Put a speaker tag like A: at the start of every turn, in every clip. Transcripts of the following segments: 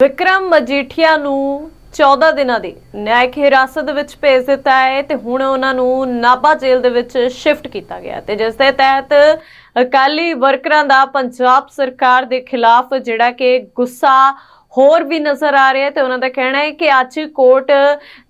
A: ਵਿਕਰਮ ਮਜੀਠੀਆ ਨੂੰ 14 ਦਿਨਾਂ ਦੀ ਨਿਆਇਕ ਹਿਰਾਸਤ ਵਿੱਚ ਭੇਜ ਦਿੱਤਾ ਹੈ ਤੇ ਹੁਣ ਉਹਨਾਂ ਨੂੰ ਨਾਭਾ ਜੇਲ੍ਹ ਦੇ ਵਿੱਚ ਸ਼ਿਫਟ ਕੀਤਾ ਗਿਆ ਤੇ ਜਿਸ ਦੇ ਤਹਿਤ ਅਕਾਲੀ ਵਰਕਰਾਂ ਦਾ ਪੰਜਾਬ ਸਰਕਾਰ ਦੇ ਖਿਲਾਫ ਜਿਹੜਾ ਕਿ ਗੁੱਸਾ ਹੋਰ ਵੀ ਨਜ਼ਰ ਆ ਰਿਹਾ ਹੈ ਤੇ ਉਹਨਾਂ ਦਾ ਕਹਿਣਾ ਹੈ ਕਿ ਅੱਜ ਕੋਰਟ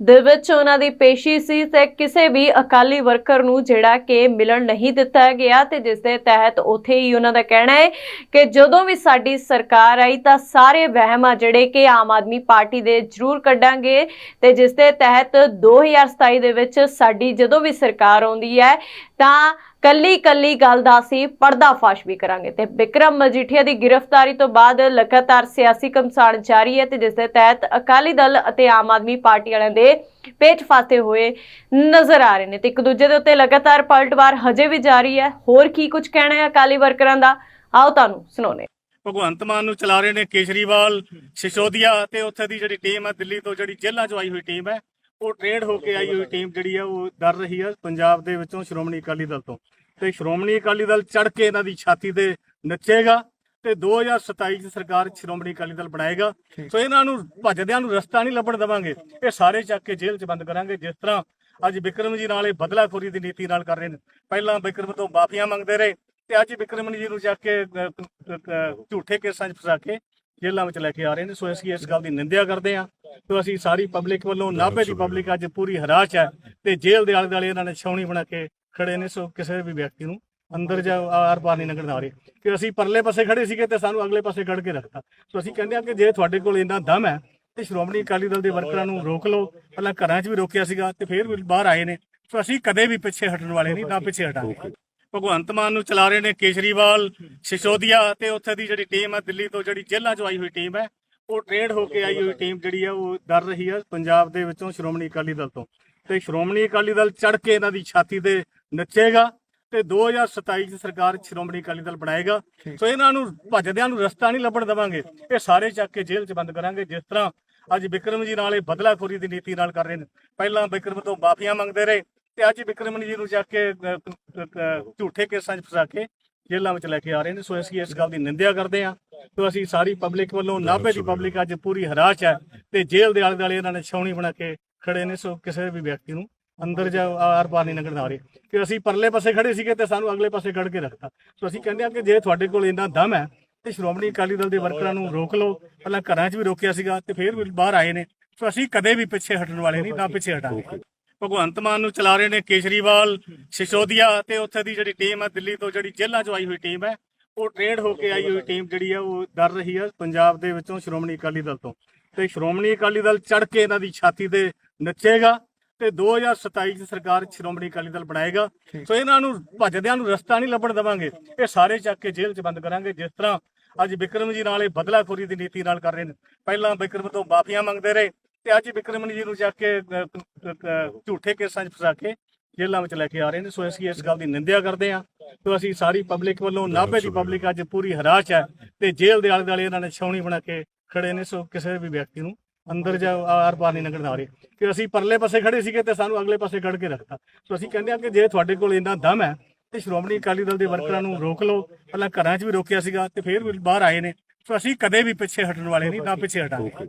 A: ਦੇ ਵਿੱਚ ਉਹਨਾਂ ਦੀ ਪੇਸ਼ੀ ਸੀ ਤੇ ਕਿਸੇ ਵੀ ਅਕਾਲੀ ਵਰਕਰ ਨੂੰ ਜਿਹੜਾ ਕਿ ਮਿਲਣ ਨਹੀਂ ਦਿੱਤਾ ਗਿਆ ਤੇ ਜਿਸ ਦੇ ਤਹਿਤ ਉੱਥੇ ਹੀ ਉਹਨਾਂ ਦਾ ਕਹਿਣਾ ਹੈ ਕਿ ਜਦੋਂ ਵੀ ਸਾਡੀ ਸਰਕਾਰ ਆਈ ਤਾਂ ਸਾਰੇ ਵਹਿਮ ਆ ਜਿਹੜੇ ਕਿ ਆਮ ਆਦਮੀ ਪਾਰਟੀ ਦੇ ਜ਼ਰੂਰ ਕੱਢਾਂਗੇ ਤੇ ਜਿਸ ਦੇ ਤਹਿਤ 2027 ਦੇ ਵਿੱਚ ਸਾਡੀ ਜਦੋਂ ਵੀ ਸਰਕਾਰ ਆਉਂਦੀ ਹੈ ਤਾਂ ਕੱਲੀ ਕੱਲੀ ਗੱਲ ਦਾ ਅਸੀਂ ਪਰਦਾਫਾਸ਼ ਵੀ ਕਰਾਂਗੇ ਤੇ ਵਿਕਰਮ ਮਜੀਠੀਆ ਦੀ ਗ੍ਰਿਫਤਾਰੀ ਤੋਂ ਬਾਅਦ ਲਗਾਤਾਰ ਸਿਆਸੀ ਘਮਸਾਣ ਜਾਰੀ ਹੈ ਤੇ ਜਿਸ ਦੇ ਤਹਿਤ ਅਕਾਲੀ ਦਲ ਅਤੇ ਆਮ ਆਦਮੀ ਪਾਰਟੀ ਵਾਲਿਆਂ ਦੇ ਪੇਚ ਫਾਤੇ ਹੋਏ ਨਜ਼ਰ ਆ ਰਹੇ ਨੇ ਤੇ ਇੱਕ ਦੂਜੇ ਦੇ ਉੱਤੇ ਲਗਾਤਾਰ ਪਲਟਵਾਰ ਹਜੇ ਵੀ ਜਾਰੀ ਹੈ। ਹੋਰ ਕੀ ਕੁਝ ਕਹਿਣਾ ਹੈ ਅਕਾਲੀ ਵਰਕਰਾਂ ਦਾ? ਆਓ ਤੁਹਾਨੂੰ ਸੁਣਾਉਂਦੇ
B: ਭਗਵੰਤ ਮਾਨ ਨੂੰ ਚਲਾ ਰਹੇ ਨੇ ਕੇਜਰੀਵਾਲ, ਸਿਸੋਦੀਆ ਤੇ ਉੱਥੇ ਦੀ ਜਿਹੜੀ ਟੀਮ ਹੈ ਦਿੱਲੀ ਤੋਂ ਜਿਹੜੀ ਜੇਲ੍ਹਾਂ ਚੋਂ ਆਈ ਹੋਈ ਟੀਮ ਹੈ, ਉਹ ਟ੍ਰੇਡ ਹੋ ਕੇ ਆਈ ਹੋਈ ਟੀਮ ਜਿਹੜੀ ਹੈ ਉਹ ਡਰ ਰਹੀ ਹੈ ਪੰਜਾਬ ਦੇ ਵਿੱਚੋਂ ਸ਼੍ਰੋਮਣੀ ਅਕਾਲੀ ਦਲ ਤੋਂ। ਤੇ ਸ਼੍ਰੋਮਣੀ ਅਕਾਲੀ ਦਲ ਚੜ ਕੇ ਇਹਨਾਂ ਦੀ ਛਾਤੀ ਤੇ ਨੱਚੇਗਾ ਤੇ 2027 ਚ ਸਰਕਾਰ ਸ਼੍ਰੋਮਣੀ ਅਕਾਲੀ ਦਲ ਬਣਾਏਗਾ। ਸੋ ਇਹਨਾਂ ਨੂੰ ਭੱਜਦਿਆਂ ਨੂੰ ਰਸਤਾ ਨਹੀਂ ਲੱਭਣ ਦੇਵਾਂਗੇ। ਇਹ ਸਾਰੇ ਚੱਕ ਕੇ ਜੇਲ੍ਹ 'ਚ ਬੰਦ ਕਰਾਂਗੇ। ਜਿਸ ਤਰ੍ਹਾਂ ਅੱਜ ਵਿਕਰਮ ਜੀ ਨਾਲ ਇਹ ਬਦਲਾਖੋਰੀ ਦੀ ਨੀਤੀ ਨਾਲ ਕਰ ਰਹੇ ਨੇ। ਪਹਿਲਾਂ ਵਿਕਰਮ ਤੋਂ ਮਾਫੀਆਂ ਮੰਗਦੇ ਰਹੇ ਤੇ ਅੱਜ ਵਿਕਰਮ ਜੀ ਨੂੰ ਚੱਕ ਕੇ ਝੂਠੇ ਕੇਸਾਂ 'ਚ ਫਸਾ ਕੇ ਜੇਲ੍ਹਾਂ ਵਿੱਚ ਲੈ ਕੇ ਆ ਰਹੇ ਨੇ। ਸੋ ਅਸੀਂ ਇਸ ਗੱਲ ਦੀ ਨਿੰਦਿਆ ਕਰਦੇ ਹਾਂ। ਤੇ ਅਸੀਂ ਸਾਰੀ ਪਬਲਿਕ ਵੱਲੋਂ ਨਾਭੇ ਦੀ ਪਬਲਿਕ ਅੱਜ ਪੂਰੀ ਹਰਾਸ਼ ਹੈ ਤੇ ਜੇਲ੍ਹ ਦੇ ਆਲੇ ਦੁਆਲੇ ਇਹਨਾਂ ਨੇ ਛਾਉਣੀ ਬਣਾ ਕੇ ਖੜੇ ਨੇ, ਸੋ ਕਿਸੇ ਵੀ ਵਿਅਕਤੀ ਨੂੰ ਅੰਦਰ ਜਾਂ ਆਰ ਪਾਰ ਨਹੀਂ ਲੰਘਣ ਆ ਰਹੇ। ਕਿ ਅਸੀਂ ਪਰਲੇ ਪਾਸੇ ਖੜੇ ਸੀਗੇ ਤੇ ਸਾਨੂੰ ਅਗਲੇ ਪਾਸੇ ਕੱਢ ਕੇ ਰੱਖਤਾ। ਸੋ ਅਸੀਂ ਕਹਿੰਦੇ ਹਾਂ ਕਿ ਜੇ ਤੁਹਾਡੇ ਕੋਲ ਇੰਨਾ ਦਮ ਹੈ, ਤੇ ਸ਼੍ਰੋਮਣੀ ਅਕਾਲੀ ਦਲ ਦੇ ਵਰਕਰਾਂ ਨੂੰ ਰੋਕ ਲਓ। ਪਹਿਲਾਂ ਘਰਾਂ 'ਚ ਵੀ ਰੋਕਿਆ ਸੀਗਾ ਤੇ ਫਿਰ ਵੀ ਬਾਹਰ ਆਏ ਨੇ। ਸੋ ਅਸੀਂ ਕਦੇ ਵੀ ਪਿੱਛੇ ਹਟਣ ਵਾਲੇ ਨਹੀਂ, ਨਾ ਪਿੱਛੇ ਹਟਾਂਗੇ। ਭਗਵੰਤ ਮਾਨ ਨੂੰ ਚਲਾ ਰਹੇ ਨੇ ਕੇਜਰੀਵਾਲ, ਸਿਸੋਦੀਆ ਤੇ ਉੱਥੇ ਦੀ ਜਿਹੜੀ ਟੀਮ ਹੈ, ਦਿੱਲੀ ਤੋਂ ਜਿਹੜੀ ਜੇਲ੍ਹਾਂ ਚੋਂ ਆਈ ਹੋਈ ਟੀਮ ਹੈ, ਉਹ ਟ੍ਰੇਡ ਹੋ ਕੇ ਆਈ ਹੋਈ ਟੀਮ ਜਿਹੜੀ ਹੈ, ਉਹ ਡਰ ਰਹੀ ਹੈ ਪੰਜਾਬ ਦੇ ਵਿੱਚੋਂ ਸ਼੍ਰੋਮਣੀ ਅਕਾਲੀ ਦਲ ਤੋਂ। ਤੇ ਸ਼੍ਰੋਮਣੀ ਅਕਾਲੀ ਦਲ ਚੜ ਕੇ ਇਹਨਾਂ ਦੀ ਛਾਤੀ ਤੇ ਨੱਚੇਗਾ ਤੇ 2027 ਚ ਸਰਕਾਰ ਸ਼੍ਰੋਮਣੀ ਅਕਾਲੀ ਦਲ ਬਣਾਏਗਾ। ਸੋ ਇਹਨਾਂ ਨੂੰ ਭੱਜਦਿਆਂ ਨੂੰ ਰਸਤਾ ਨਹੀਂ ਲੱਭਣ ਦੇਵਾਂਗੇ। ਇਹ ਸਾਰੇ ਚੱਕ ਕੇ ਜੇਲ੍ਹ 'ਚ ਬੰਦ ਕਰਾਂਗੇ। ਜਿਸ ਤਰ੍ਹਾਂ ਅੱਜ ਵਿਕਰਮ ਜੀ ਨਾਲ ਇਹ ਬਦਲਾਖੋਰੀ ਦੀ ਨੀਤੀ ਨਾਲ ਕਰ ਰਹੇ ਨੇ। ਪਹਿਲਾਂ ਵਿਕਰਮ ਤੋਂ ਮਾਫੀਆਂ ਮੰਗਦੇ ਰਹੇ ਤੇ ਅੱਜ ਵਿਕਰਮ ਜੀ ਨੂੰ ਚੱਕ ਕੇ ਝੂਠੇ ਕੇਸਾਂ 'ਚ ਫਸਾ ਕੇ ਜੇਲ੍ਹਾਂ ਵਿੱਚ ਲੈ ਕੇ ਆ ਰਹੇ ਨੇ। ਸੋ ਅਸੀਂ ਇਸ ਗੱਲ ਦੀ ਨਿੰਦਿਆ ਕਰਦੇ ਹਾਂ। ਤੇ ਅਸੀਂ ਸਾਰੀ ਪਬਲਿਕ ਵੱਲੋਂ ਨਾਭੇ ਦੀ ਪਬਲਿਕ ਅੱਜ ਪੂਰੀ ਹਰਾਸ਼ ਹੈ ਤੇ ਜੇਲ੍ਹ ਦੇ ਆਲੇ ਦੁਆਲੇ ਇਹਨਾਂ ਨੇ ਛਾਉਣੀ ਬਣਾ ਕੇ ਖੜੇ ਨੇ। ਸੋ ਕਿਸੇ ਵੀ ਵਿਅਕਤੀ ਨੂੰ ਅੰਦਰ ਜਾ ਆਰ ਪਾਰ ਨਹੀਂ ਲੰਘਣ ਆ ਰਹੇ ਕਿ ਅਸੀਂ ਪਰਲੇ ਪਾਸੇ ਖੜੇ ਸੀਗੇ ਤੇ ਸਾਨੂੰ ਅਗਲੇ ਪਾਸੇ ਕੱਢ ਕੇ ਰੱਖਤਾ। ਸੋ ਅਸੀਂ ਕਹਿੰਦੇ ਹਾਂ ਕਿ ਜੇ ਤੁਹਾਡੇ ਕੋਲ ਇੰਨਾ ਦਮ ਹੈ, ਤੇ ਸ਼੍ਰੋਮਣੀ ਅਕਾਲੀ ਦਲ ਦੇ ਵਰਕਰਾਂ ਨੂੰ ਰੋਕ ਲਓ। ਪਹਿਲਾਂ ਘਰਾਂ 'ਚ ਵੀ ਰੋਕਿਆ ਸੀਗਾ ਤੇ ਫਿਰ ਵੀ ਬਾਹਰ ਆਏ ਨੇ। ਸੋ ਅਸੀਂ ਕਦੇ ਵੀ ਪਿੱਛੇ ਹਟਣ ਵਾਲੇ ਨਹੀਂ, ਨਾ ਪਿੱਛੇ ਹਟਾਂਗੇ। ਭਗਵੰਤ ਮਾਨ ਨੂੰ ਚਲਾ ਰਹੇ ਨੇ ਕੇਜਰੀਵਾਲ, ਸਿਸੋਦੀਆ ਤੇ ਉੱਥੇ ਦੀ ਜਿਹੜੀ ਟੀਮ ਹੈ, ਦਿੱਲੀ ਤੋਂ ਜਿਹੜੀ ਜੇਲ੍ਹਾਂ ਚੋਂ ਆਈ ਹੋਈ ਟੀਮ ਹੈ, ਉਹ ਟ੍ਰੇਡ ਹੋ ਕੇ ਆਈ ਹੋਈ ਟੀਮ ਜਿਹੜੀ ਹੈ, ਉਹ ਡਰ ਰਹੀ ਹੈ ਪੰਜਾਬ ਦੇ ਵਿੱਚੋਂ ਸ਼੍ਰੋਮਣੀ ਅਕਾਲੀ ਦਲ ਤੋਂ। ਤੇ ਸ਼੍ਰੋਮਣੀ ਅਕਾਲੀ ਦਲ ਚੜ ਕੇ ਇਹਨਾਂ ਦੀ ਛਾਤੀ ਤੇ ਨੱਚੇਗਾ। ਤੇ 2027 ਚ ਸਰਕਾਰ ਸ਼੍ਰੋਮਣੀ ਅਕਾਲੀ ਦਲ ਬਣਾਏਗਾ। ਸੋ ਇਹਨਾਂ ਨੂੰ ਭੱਜਦਿਆਂ ਨੂੰ ਰਸਤਾ ਨਹੀਂ ਲੱਭਣ ਦੇਵਾਂਗੇ। ਇਹ ਸਾਰੇ ਚੱਕ ਕੇ ਜੇਲ੍ਹ 'ਚ ਬੰਦ ਕਰਾਂਗੇ। ਜਿਸ ਤਰ੍ਹਾਂ ਅੱਜ ਵਿਕਰਮ ਜੀ ਨਾਲ ਇਹ ਬਦਲਾਖੋਰੀ ਦੀ ਨੀਤੀ ਨਾਲ ਕਰ ਰਹੇ ਨੇ। ਪਹਿਲਾਂ ਵਿਕਰਮ ਤੋਂ ਮਾਫੀਆਂ ਮੰਗਦੇ ਰਹੇ ਤੇ ਅੱਜ ਵਿਕਰਮ ਜੀ ਨੂੰ ਚੱਕ ਕੇ ਝੂਠੇ ਕੇਸਾਂ 'ਚ ਫਸਾ ਕੇ ਜੇਲ੍ਹਾਂ ਵਿੱਚ ਲੈ ਕੇ ਆ ਰਹੇ ਨੇ। ਸੋ ਅਸੀਂ ਇਸ ਗੱਲ ਦੀ ਨਿੰਦਿਆ ਕਰਦੇ ਹਾਂ। ਤੇ ਅਸੀਂ ਸਾਰੀ ਪਬਲਿਕ ਵੱਲੋਂ ਨਾਭੇ ਦੀ ਪਬਲਿਕ ਅੱਜ ਪੂਰੀ ਹਰਾਸ਼ ਹੈ ਤੇ ਜੇਲ੍ਹ ਦੇ ਆਲੇ ਦੁਆਲੇ ਇਹਨਾਂ ਨੇ ਛਾਉਣੀ ਬਣਾ ਕੇ ਖੜੇ ਨੇ। ਸੋ ਕਿਸੇ ਵੀ ਵਿਅਕਤੀ ਨੂੰ ਅੰਦਰ ਜਾਂ ਆਰ ਪਾਰ ਨਹੀਂ ਲੰਘਣ ਆ ਰਹੇ ਕਿ ਅਸੀਂ ਪਰਲੇ ਪਾਸੇ ਖੜੇ ਸੀਗੇ ਤੇ ਸਾਨੂੰ ਅਗਲੇ ਪਾਸੇ ਕੱਢ ਕੇ ਰੱਖਤਾ। ਸੋ ਅਸੀਂ ਕਹਿੰਦੇ ਹਾਂ ਕਿ ਜੇ ਤੁਹਾਡੇ ਕੋਲ ਇੰਨਾ ਦਮ ਹੈ, ਤੇ ਸ਼੍ਰੋਮਣੀ ਅਕਾਲੀ ਦਲ ਦੇ ਵਰਕਰਾਂ ਨੂੰ ਰੋਕ ਲਓ। ਪਹਿਲਾਂ ਘਰਾਂ 'ਚ ਵੀ ਰੋਕਿਆ ਸੀਗਾ ਤੇ ਫਿਰ ਵੀ ਬਾਹਰ ਆਏ ਨੇ। ਸੋ ਅਸੀਂ ਕਦੇ ਵੀ ਪਿੱਛੇ ਹਟਣ ਵਾਲੇ ਨਹੀਂ, ਨਾ ਪਿੱਛੇ ਹਟਾਂਗੇ।